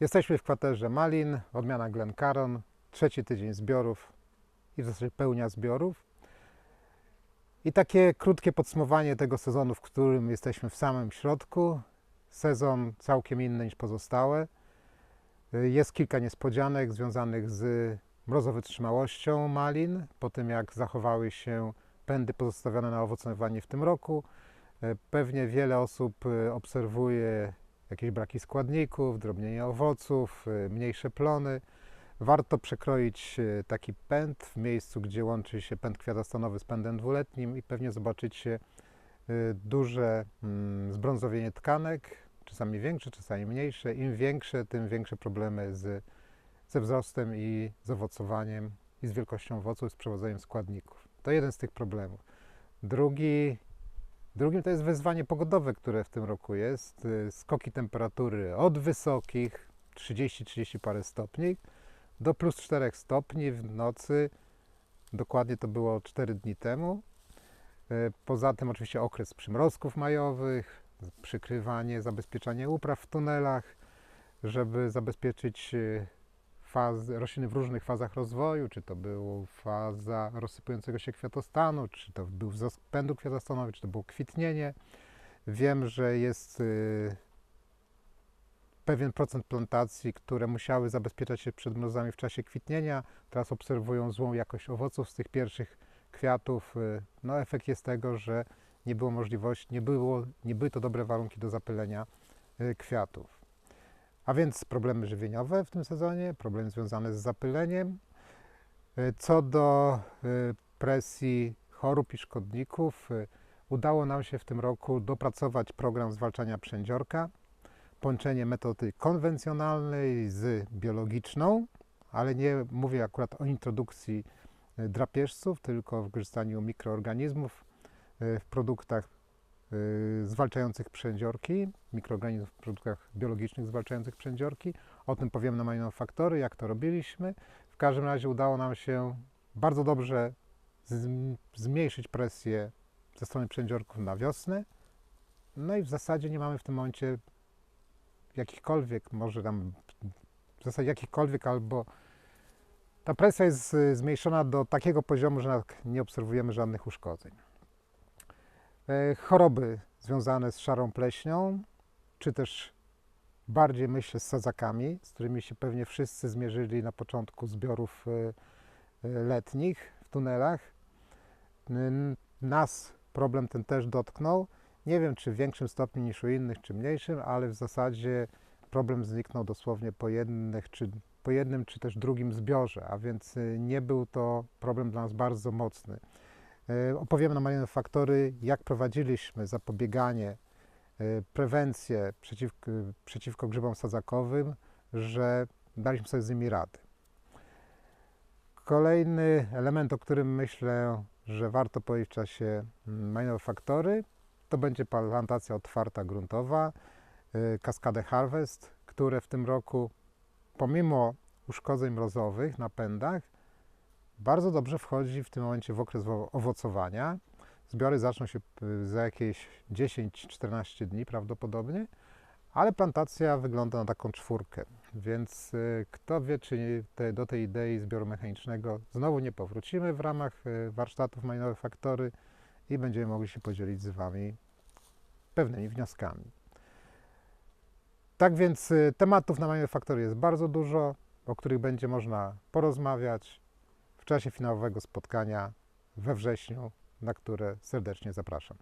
Jesteśmy w kwaterze Malin, odmiana Glencaron, trzeci tydzień zbiorów i w zasadzie pełnia zbiorów. I takie krótkie podsumowanie tego sezonu, w którym jesteśmy w samym środku. Sezon całkiem inny niż pozostałe. Jest kilka niespodzianek związanych z mrozowytrzymałością malin, po tym jak zachowały się pędy pozostawione na owocowanie w tym roku. Pewnie wiele osób obserwuje jakieś braki składników, drobnienie owoców, y, mniejsze plony. Warto przekroić y, taki pęd w miejscu, gdzie łączy się pęd kwiatostanowy z pędem dwuletnim i pewnie zobaczycie y, duże mm, zbrązowienie tkanek, czasami większe, czasami mniejsze. Im większe, tym większe problemy z, ze wzrostem i z owocowaniem i z wielkością owoców, z przewodzeniem składników. To jeden z tych problemów. Drugi Drugim to jest wyzwanie pogodowe, które w tym roku jest. Y, skoki temperatury od wysokich 30-30 parę stopni do plus 4 stopni w nocy. Dokładnie to było 4 dni temu. Y, poza tym oczywiście okres przymrozków majowych, przykrywanie, zabezpieczanie upraw w tunelach, żeby zabezpieczyć y, faz, rośliny w różnych fazach rozwoju, czy to była faza rozsypującego się kwiatostanu, czy to był wzrost pędu kwiatostanowy, czy to było kwitnienie. Wiem, że jest y, pewien procent plantacji, które musiały zabezpieczać się przed mrozami w czasie kwitnienia. Teraz obserwują złą jakość owoców z tych pierwszych kwiatów. Y, no, efekt jest tego, że nie było możliwości, nie, było, nie były to dobre warunki do zapylenia y, kwiatów. A więc problemy żywieniowe w tym sezonie, problemy związane z zapyleniem. E, co do e, presji chorób i szkodników, e, udało nam się w tym roku dopracować program zwalczania przędziorka, połączenie metody konwencjonalnej z biologiczną, ale nie mówię akurat o introdukcji drapieżców, tylko o wykorzystaniu mikroorganizmów w produktach zwalczających przędziorki, mikroorganizmów w produktach biologicznych zwalczających przędziorki. O tym powiemy na manufaktory, jak to robiliśmy. W każdym razie udało nam się bardzo dobrze zmniejszyć presję ze strony przędziorków na wiosnę. No i w zasadzie nie mamy w tym momencie jakichkolwiek, może tam w zasadzie jakichkolwiek albo ta presja jest y, zmniejszona do takiego poziomu, że nie obserwujemy żadnych uszkodzeń. E, choroby związane z szarą pleśnią, czy też bardziej myślę z sadzakami, z którymi się pewnie wszyscy zmierzyli na początku zbiorów e, e, letnich w tunelach. Nas problem ten też dotknął. Nie wiem, czy w większym stopniu niż u innych, czy mniejszym, ale w zasadzie problem zniknął dosłownie po, jednych, czy, po jednym, czy też drugim zbiorze, a więc nie był to problem dla nas bardzo mocny. E, opowiemy na Malinowe Faktory, jak prowadziliśmy zapobieganie, e, prewencję przeciwko, przeciwko grzybom sadzakowym, że daliśmy sobie z nimi rady. Kolejny element, o którym myślę, że warto powiedzieć w czasie mm, Malinowe Faktory, to będzie plantacja otwarta gruntowa, Cascade Harvest, które w tym roku pomimo uszkodzeń mrozowych na pędach bardzo dobrze wchodzi w tym momencie w okres owocowania. Zbiory zaczną się y, za jakieś 10-14 dni prawdopodobnie, ale plantacja wygląda na taką czwórkę, więc y, kto wie, czy te, do tej idei zbioru mechanicznego znowu nie powrócimy w ramach y, warsztatów Malinowe Faktory i będziemy mogli się podzielić z Wami pewnymi wnioskami. Tak więc tematów na Malinowe Faktory jest bardzo dużo, o których będzie można porozmawiać, czasie finałowego spotkania we wrześniu, na które serdecznie zapraszam.